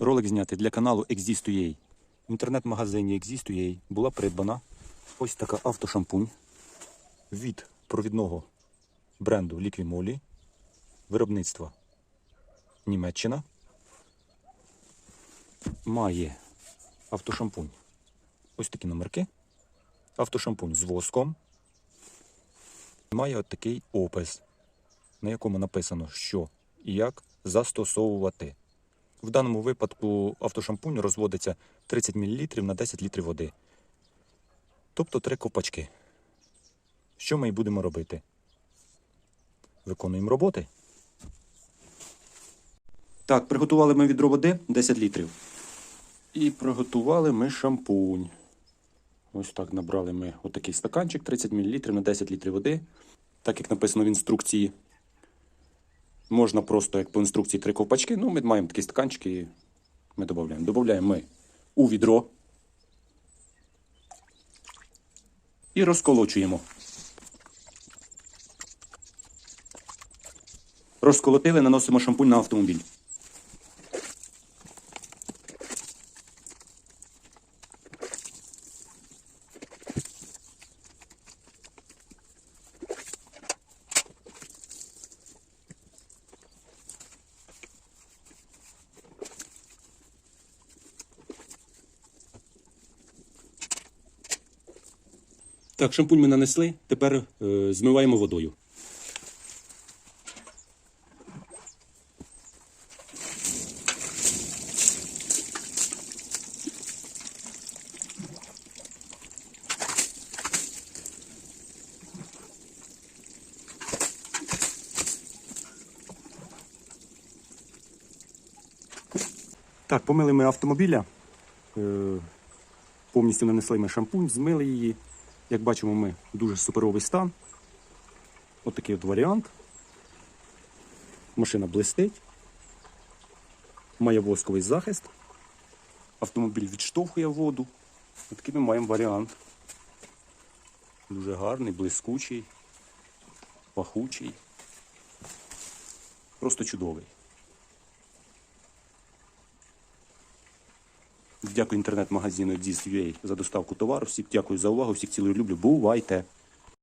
Ролик знятий для каналу Exist.ua. В інтернет-магазині Exist.ua була придбана ось така автошампунь від провідного бренду Liquimoli, виробництва Німеччина. Має автошампунь. Ось такі номерки. Автошампунь з воском. Має от такий опис, на якому написано, що і як застосовувати. В даному випадку автошампунь розводиться 30 мл на 10 літрів води. Тобто три копачки. Що ми і будемо робити? Виконуємо роботи. Так, приготували ми відро води 10 літрів. І приготували ми шампунь. Ось так набрали ми отакий стаканчик 30 мл на 10 літрів води. Так як написано в інструкції. Можна просто, як по інструкції, три ковпачки. Ну, ми маємо такі стаканчики, і ми додаємо. Додаємо ми у відро і розколочуємо. Розколотили, наносимо шампунь на автомобіль. Так, шампунь ми нанесли, тепер е, змиваємо водою. Так, помили ми автомобіля. Е, повністю нанесли ми шампунь, змили її. Як бачимо, ми дуже суперовий стан. Ось такий от варіант. Машина блистить. Має восковий захист. Автомобіль відштовхує воду. Ось такий ми маємо варіант. Дуже гарний, блискучий, пахучий. Просто чудовий. Дякую інтернет-магазину Exist.ua за доставку товару. Всіх дякую за увагу, всіх цілую люблю. Бувайте!